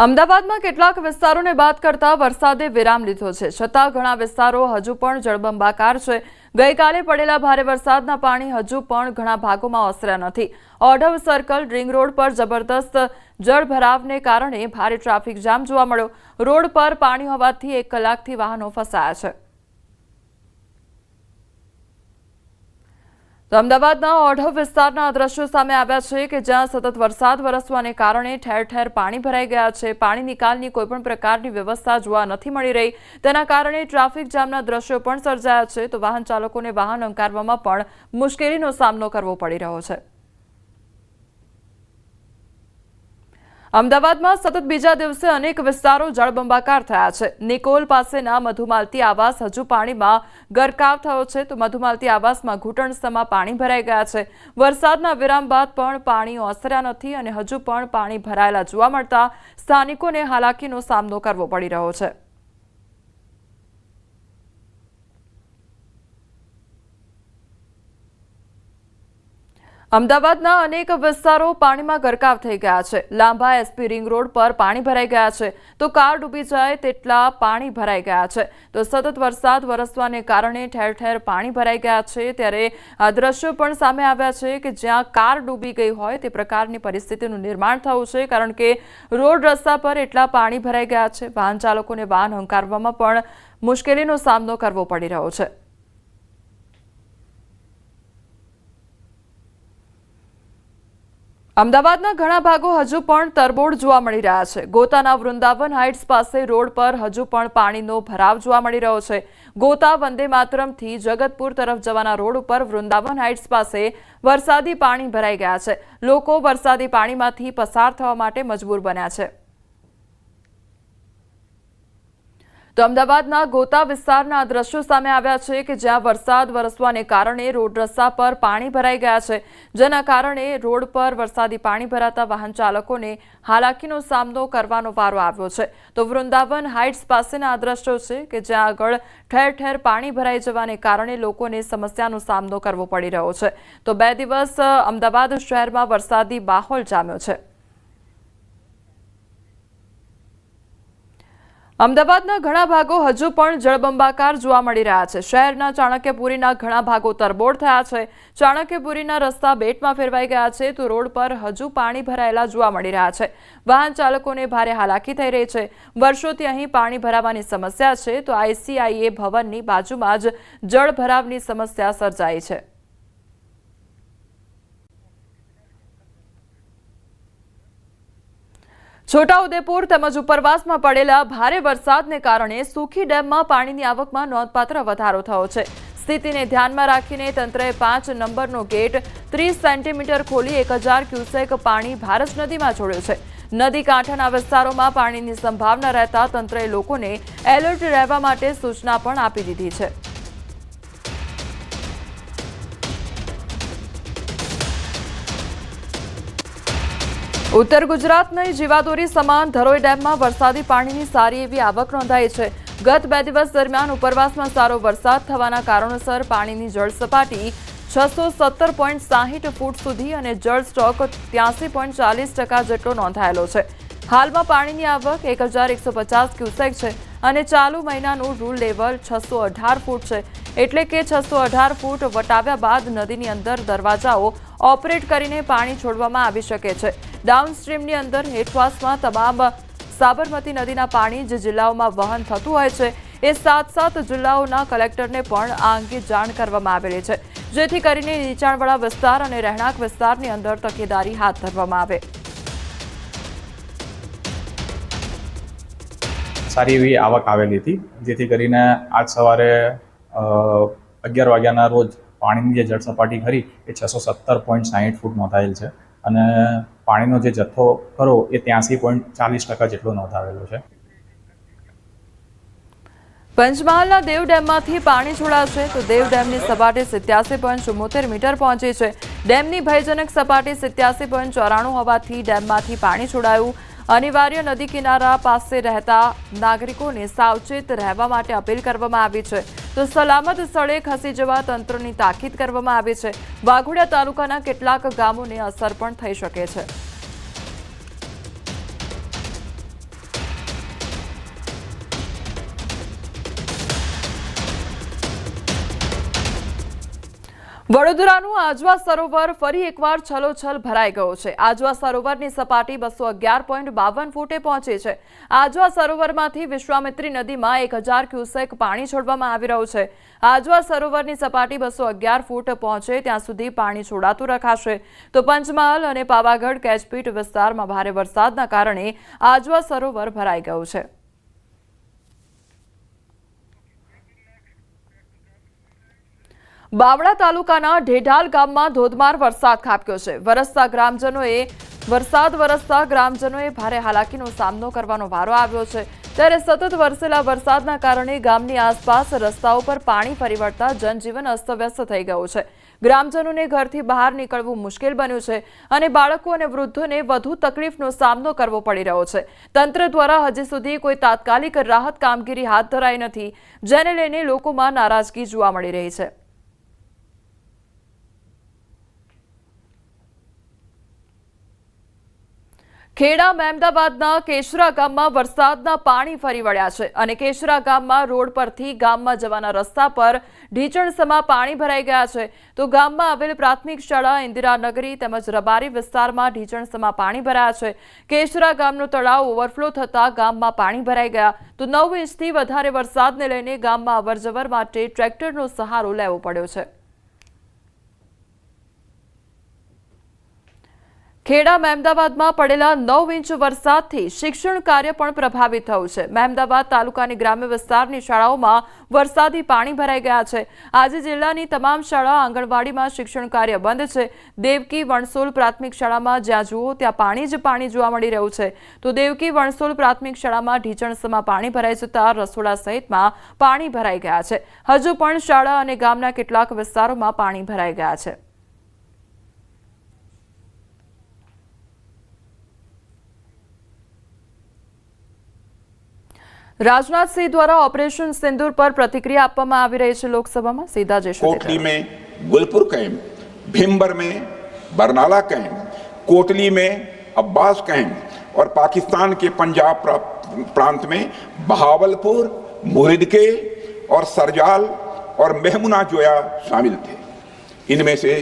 અમદાવાદમાં કેટલાક વિસ્તારોને બાદ કરતા વરસાદે વિરામ લીધો છે. છતાં ઘણા વિસ્તારો હજુ પણ જળબંબાકાર છે. ગઈકાલે પડેલા ભારે વરસાદના પાણી હજુ પણ ઘણા ભાગોમાં ઓસર્યા નથી. ઓઢવ સર્કલ રિંગ રોડ પર જબરદસ્ત જળભરાવને કારણે ભારે ટ્રાફિક જામ જોવા મળ્યો. રોડ પર પાણી હોવાથી એક કલાકથી વાહનો ફસાયા છે. તો અમદાવાદના ઓઢવ વિસ્તારના દ્રશ્યો સામે આવ્યા છે કે જ્યાં સતત વરસાદ વરસવાને કારણે ઠેર ઠેર પાણી ભરાઈ ગયા છે. પાણી નિકાલની કોઈપણ પ્રકારની વ્યવસ્થા જોવા નથી મળી રહી. તેના કારણે ટ્રાફિક જામના દ્રશ્યો પણ સર્જાયા છે. તો વાહન ચાલકોને વાહન અંકારવામાં પણ મુશ્કેલીનો સામનો કરવો પડી રહ્યો છે. અમદાવાદમાં સતત બીજા દિવસે અનેક વિસ્તારો જળબંબાકાર થયા છે. નિકોલ પાસેના મધુમાલતી આવાસ હજુ પાણીમાં ગરકાવ થયો છે તો મધુમાલતી આવાસમાં ઘૂંટણસમાં પાણી ભરાઈ ગયા છે. વરસાદના વિરામ બાદ પણ પાણી ઓસર્યા નથી અને હજુ પણ પાણી ભરાયેલા જોવા મળતા સ્થાનિકોને હાલાકીનો સામનો કરવો પડી રહ્યો છે. અમદાવાદના અનેક વિસ્તારો પાણીમાં ગરકાવ થઈ ગયા છે. લાંબા એસપી રિંગ રોડ પર પાણી ભરાઈ ગયા છે. તો કાર ડૂબી જાય તેટલા પાણી ભરાઈ ગયા છે. તો સતત વરસાદ વરસવાને કારણે ઠેર ઠેર પાણી ભરાઈ ગયા છે. ત્યારે આ દ્રશ્યો પણ સામે આવ્યા છે કે જ્યાં કાર ડૂબી ગઈ હોય તે પ્રકારની પરિસ્થિતિનું નિર્માણ થયું છે. કારણ કે રોડ રસ્તા પર એટલા પાણી ભરાઈ ગયા છે. વાહન ચાલકોને વાહન હંકારવામાં પણ મુશ્કેલીનો સામનો કરવો પડી રહ્યો છે. અમદાવાદના ઘણા ભાગો હજુ પણ તરબોળ જોવા મળી રહ્યા છે. ગોતાના વૃંદાવન હાઇટ્સ પાસે રોડ પર હજુ પણ પાણીનો ભરાવ જોવા મળી રહ્યો છે. ગોતા વંદે માતરમથી જગતપુર તરફ જવાના રોડ ઉપર વૃંદાવન હાઇટ્સ પાસે વરસાદી પાણી ભરાઈ ગયા છે. લોકો વરસાદી પાણીમાંથી પસાર થવા માટે મજબૂર બન્યા છે. તો અમદાવાદના ગોતા વિસ્તારના દ્રશ્યો સામે આવ્યા છે કે જ્યાં વરસાદ વરસવાને કારણે રોડ રસ્તા પર પાણી ભરાઈ ગયા છે. જેના કારણે રોડ પર વરસાદી પાણી ભરાતા વાહન ચાલકોને હાલાકીનો સામનો કરવાનો વારો આવ્યો છે. તો વૃંદાવન હાઇટ્સ પાસેના આ દ્રશ્યો છે કે જ્યાં આગળ ઠેર ઠેર પાણી ભરાઈ જવાને કારણે લોકોને સમસ્યાનો સામનો કરવો પડી રહ્યો છે. તો બે દિવસ અમદાવાદ શહેરમાં વરસાદી માહોલ જામ્યો છે. અમદાવાદના ઘણા ભાગો હજુ પણ જળબંબાકાર જોવા મળી રહ્યા છે. શહેરના ચાણક્યપુરીના ઘણા ભાગો તરબોળ થયા છે. ચાણક્યપુરીના રસ્તા બેટમાં ફેરવાઈ ગયા છે, તો રોડ પર હજુ પાણી ભરાયેલા જોવા મળી રહ્યા છે. વાહન ચાલકોને ભારે હાલાકી થઈ રહી છે. વર્ષોથી અહીં પાણી ભરાવાની સમસ્યા છે, તો આઈસીઆઈએ ભવનની બાજુમાં જ જળ ભરાવની સમસ્યા સર્જાઈ છે. છોટાઉદેપુર તેમજ ઉપરવાસમાં પડેલા ભારે વરસાદને કારણે સુખી ડેમમાં પાણીની આવકમાં નોંધપાત્ર વધારો થયો છે. સ્થિતિને ધ્યાનમાં રાખીને તંત્રએ પાંચ નંબરનો ગેટ ત્રીસ સેન્ટીમીટર ખોલી એક ક્યુસેક પાણી ભારત નદીમાં છોડ્યું છે. નદી કાંઠાના વિસ્તારોમાં પાણીની સંભાવના રહેતા તંત્રએ લોકોને એલર્ટ રહેવા માટે સૂચના પણ આપી દીધી છે. ઉત્તર ગુજરાતની જીવાદોરી સમાન ધરોઈ ડેમમાં વરસાદી પાણીની સારી એવી આવક નોંધાઈ છે. ગત બે દિવસ દરમિયાન ઉપરવાસમાં સારો વરસાદ થવાના કારણોસર પાણીની જળ સપાટી છસો સત્તર પોઈન્ટ સાહીઠ ફૂટ સુધી અને જળ સ્ટોક ત્યાસી પોઈન્ટ ચાલીસ ટકા જેટલો નોંધાયેલો છે. હાલમાં પાણીની આવક એક હજાર એકસો પચાસ ક્યુસેક છે અને ચાલુ મહિનાનું રૂલ લેવલ છસો અઢાર ફૂટ છે. એટલે કે છસો અઢાર ફૂટ વટાવ્યા બાદ નદીની અંદર દરવાજાઓ ઓપરેટ કરીને પાણી છોડવામાં આવી શકે છે. ડાઉનસ્ટ્રીમની અંદર હેઠવાસમાં તમામ સાબરમતી નદીના પાણી જે જિલ્લાઓમાં વહન થતું હોય છે, એ સાત સાત જિલ્લાઓના કલેક્ટરને પણ આ અંગે જાણ કરવામાં આવેલી છે. જેથી કરીને નીચાણવાળા વિસ્તાર અને રહેણાંક વિસ્તારની અંદર તકેદારી હાથ ધરવામાં આવે. સારી એવી આવક આવેલી હતી. જેથી કરીને આજ સવારે અગિયાર વાગ્યાના રોજ પાણીની જે જળ સપાટી ખરી, એ છસો સત્તર પોઈન્ટ સાહીઠ ફૂટ નોંધાયેલ છે. અને પાણીનો જે જથ્થો ખરો એ ત્યાંસી પોઈન્ટ ચાલીસ ટકા જેટલો નોંધાવેલો છે. પંચમહાલના દેવ ડેમમાંથી પાણી છોડાશે તો દેવ ડેમની સપાટી સિત્યાસી પોઈન્ટ ચુમ્મોતેર મીટર પહોંચી છે. ડેમની ભયજનક સપાટી સિત્યાસી પોઈન્ટ ચોરાણું હોવાથી ડેમમાંથી પાણી છોડાયું અનિવાર્ય નદી કિનારા પાસે રહેતા નાગરિકોને સાવચેત રહેવા માટે અપીલ કરવામાં આવી છે. તો સલામત સ્થળે ખસી જવા તંત્રની તાકીદ કરવામાં આવી છે. વાઘોડિયા તાલુકાના કેટલાક ગામોને અસર પણ થઈ શકે છે. વડોદરાનું આજવા સરોવર ફરી એકવાર છલોછલ ભરાઈ ગયો છે. આજવા સરોવરની સપાટી બસો અગિયાર પોઈન્ટ બાવન ફૂટે પહોંચી છે. આજવા સરોવરમાંથી વિશ્વામિત્રી નદીમાં એક હજાર ક્યુસેક પાણી છોડવામાં આવી રહ્યું છે. આજવા સરોવરની સપાટી બસો અગિયાર ફૂટ પહોંચે ત્યાં સુધી પાણી છોડાતું રખાશે. તો પંચમહાલ અને પાવાગઢ કેચપીટ વિસ્તારમાં ભારે વરસાદના કારણે આજવા સરોવર ભરાઈ ગયું છે. બાવળા તાલુકાના ઢેઢાલ ગામમાં ધોધમાર વરસાદ ખાબક્યો છે. વરસતા ગ્રામજનોએ, વરસાદ વરસતા ગ્રામજનોએ ભારે હાલાકીનો સામનો કરવાનો વારો આવ્યો છે. ત્યારે સતત વરસેલા વરસાદના કારણે ગામની આસપાસ રસ્તાઓ પર પાણી ફરી વળતા જનજીવન અસ્તવ્યસ્ત થઈ ગયું છે. ગ્રામજનોને ઘરથી બહાર નીકળવું મુશ્કેલ બન્યું છે અને બાળકો અને વૃદ્ધોને વધુ તકલીફનો સામનો કરવો પડી રહ્યો છે. તંત્ર દ્વારા હજી સુધી કોઈ તાત્કાલિક રાહત કામગીરી હાથ ધરાઈ નથી, જેને લઈને લોકોમાં નારાજગી જોવા મળી રહી છે. ખેડા મહેમદાબાદના કેશરા ગામમાં વરસાદના પાણી ફરી વળ્યા છે અને કેશરા ગામમાં રોડ પરથી ગામમાં જવાના રસ્તા પર ઢીચણસમાં પાણી ભરાઈ ગયા છે. તો ગામમાં આવેલ પ્રાથમિક શાળા, ઇન્દિરાનગરી તેમજ રબારી વિસ્તારમાં ઢીચણસમાં પાણી ભરાયા છે. કેશરા ગામનો તળાવ ઓવરફ્લો થતાં ગામમાં પાણી ભરાઈ ગયા. તો નવ ઇંચથી વધારે વરસાદને લઈને ગામમાં અવરજવર માટે ટ્રેક્ટરનો સહારો લેવો પડ્યો છે. ખેડા મહેમદાવાદમાં પડેલા નવ ઇંચ વરસાદથી શિક્ષણ કાર્ય પણ પ્રભાવિત થયું છે. મહેમદાવાદ તાલુકાની ગ્રામ્ય વિસ્તારની શાળાઓમાં વરસાદી પાણી ભરાઈ ગયા છે. આજે જિલ્લાની તમામ શાળા આંગણવાડીમાં શિક્ષણ કાર્ય બંધ છે. દેવકી વણસોલ પ્રાથમિક શાળામાં જ્યાં જુઓ ત્યાં પાણી જ પાણી જોવા મળી રહ્યું છે. તો દેવકી વણસોલ પ્રાથમિક શાળામાં ઢીચણસમાં પાણી ભરાઈ જતા રસોડા સહિતમાં પાણી ભરાઈ ગયા છે. હજુ પણ શાળા અને ગામના કેટલાક વિસ્તારોમાં પાણી ભરાઈ ગયા છે. રાજનાથસિંહ દ્વારા ઓપરેશન સિંદૂર પર પ્રતિક્રિયા આપવામાં આવી રહી છે લોકસભામાં સીધા જઈશું તે कोटली में गुलपुर कैंप भीमबर में बरनाला कैंप कोटली में अब्बास कैंप और पाकिस्तान के पंजाब प्रा- प्रांत में बहावलपुर मुरिदके और सरजाल और मेहमुना जोया शामिल थे इनमें से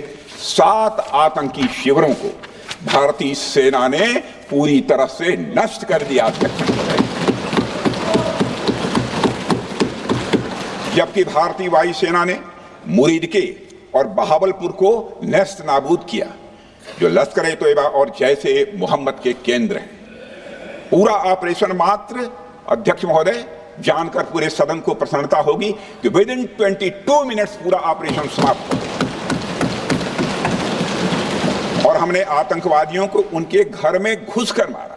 सात आतंकी शिविरों को भारतीय सेना ने पूरी तरह से नष्ट कर दिया जबकि भारतीय वायुसेना ने मुरीदके और बहावलपुर को नेस्त नाबूद किया। जो लश्कर ए तोयबा और जैसे मोहम्मद के केंद्र हैं। पूरा ऑपरेशन मात्र, अध्यक्ष महोदय, जानकर पूरे सदन को प्रसन्नता होगी कि विद इन 22 मिनट्स पूरा ऑपरेशन समाप्त हो और हमने आतंकवादियों को उनके घर में घुस कर मारा।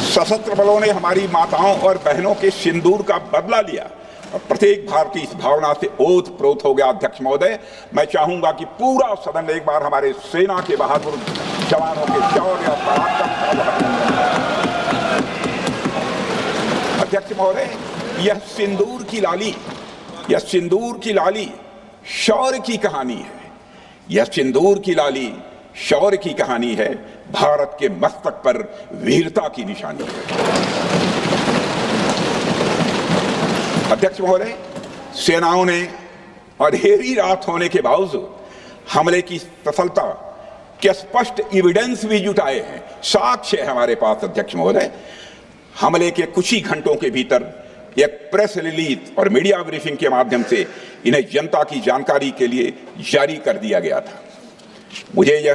सशस्त्र बलों ने हमारी माताओं और बहनों के सिंदूर का बदला लिया। प्रत्येक भारतीय इस भावना से ओत प्रोत हो गया अध्यक्ष महोदय। मैं चाहूँगा कि पूरा सदन एक बार हमारे सेना के बहादुर जवानों के शौर्य पराक्रम। अध्यक्ष महोदय, यह सिंदूर की लाली, यह सिंदूर की लाली शौर्य की कहानी है। यह सिंदूर की लाली शौर्य की कहानी है। भारत के मस्तक पर वीरता की निशानी है। अध्यक्ष महोदय, सेनाओं ने अंधेरी रात होने के बावजूद हमले की सफलता के स्पष्ट एविडेंस भी जुटाए हैं। साक्ष्य है हमारे पास, अध्यक्ष महोदय। हमले के कुछ ही घंटों के भीतर एक प्रेस रिलीज़ और मीडिया ब्रीफिंग के माध्यम से इन्हें जनता की जानकारी के लिए जारी कर दिया गया था। मुझे यह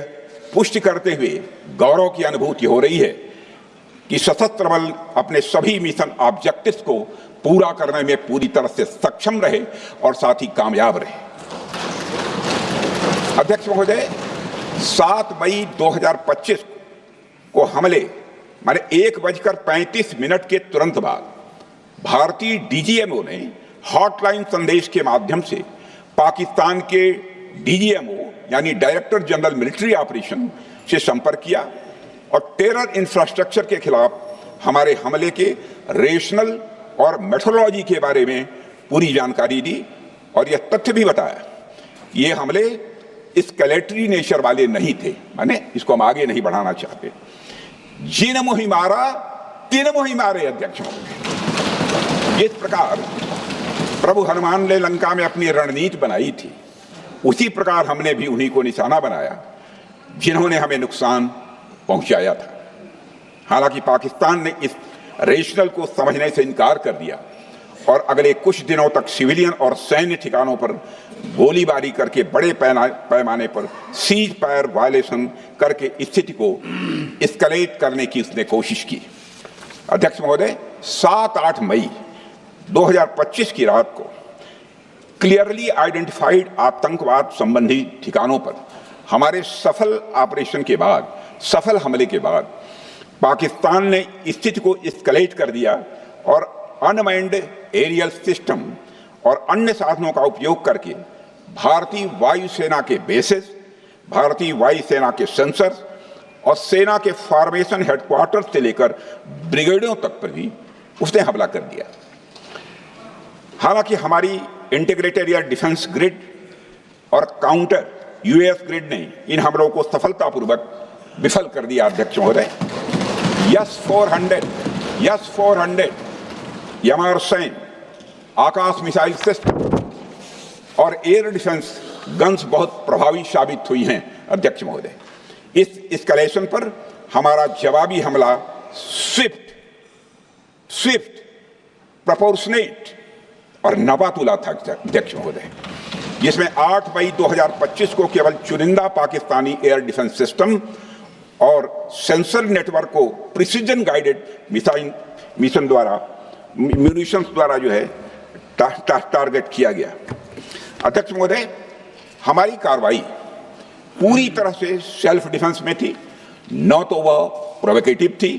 पुष्टि करते हुए गौरव की अनुभूति हो रही है कि सशस्त्र बल अपने सभी मिशन ऑब्जेक्टिव्स को पूरा करने में पूरी तरह से सक्षम रहे और साथ ही कामयाब रहे। अध्यक्ष महोदय 7 मई 2025 को हमले, माने एक बजकर पैंतीस मिनट के तुरंत बाद भारतीय डीजीएमओ ने हॉटलाइन संदेश के माध्यम से पाकिस्तान के डीजीएमओ यानी डायरेक्टर जनरल मिलिट्री ऑपरेशन, से संपर्क किया और टेरर इंफ्रास्ट्रक्चर के खिलाफ हमारे हमले के रेशनल और मेथोलॉजी के बारे में पूरी जानकारी दी और यह तथ्य भी बताया। ये हमले स्केलेटरी नेचर वाले नहीं थे, माने इसको हम आगे नहीं बढ़ाना चाहते। जिन मुहि मारा तीन मुहि मारे अध्यक्ष जिस प्रकार प्रभु हनुमान ने लंका में अपनी रणनीति बनाई थी। उसी प्रकार हमने भी उन्हीं को निशाना बनाया, जिन्होंने हमें नुकसान पहुँचाया था। हालाँकि पाकिस्तान ने इस रेशनल को समझने से इनकार कर दिया। और अगले कुछ दिनों तक सिविलियन और सैन्य ठिकानों पर गोलीबारी करके बड़े पैमाने पर सीज फायर वायलेशन करके स्थिति को स्कलेट करने की उसने कोशिश की। अध्यक्ष महोदय, सात आठ मई 2025 की रात को क्लियरली आइडेंटिफाइड आतंकवाद संबंधी ठिकानों पर हमारे सफल ऑपरेशन के बाद, सफल हमले के बाद पाकिस्तान ने स्थिति को स्कलेट कर दिया और अनमाइंड एरियल सिस्टम और अन्य साधनों का उपयोग करके भारतीय वायुसेना के बेसिस भारतीय वायुसेना के सेंसर्स और सेना के फॉर्मेशन हेडक्वार्टर से लेकर ब्रिगेडों तक पर भी उसने हमला कर दिया। हालाँकि हमारी इंटीग्रेटेड एयर डिफेंस ग्रिड और काउंटर यूएस ग्रिड ने इन हमलों को सफलतापूर्वक विफल कर दिया, अध्यक्ष महोदय। यस 400 यस 400 यमार सैन आकाश मिसाइल सिस्टम और एयर डिफेंस गन्स बहुत प्रभावी साबित हुई हैं, अध्यक्ष महोदय। इस स्कलेशन पर हमारा जवाबी हमला स्विफ्ट स्विफ्ट प्रपोर्शनेट और नवातुला था, अध्यक्ष महोदय। जिसमें 8 मई 2025 को केवल चुनिंदा पाकिस्तानी एयर डिफेंस सिस्टम और सेंसर नेटवर्क को प्रिसीजन गाइडेड मिसाइल मिशन द्वारा म्यूनिशंस द्वारा जो है टारगेट किया गया। अध्यक्ष महोदय, हमारी कार्रवाई पूरी तरह से सेल्फ डिफेंस में थी न तो वह प्रोवोकेटिव थी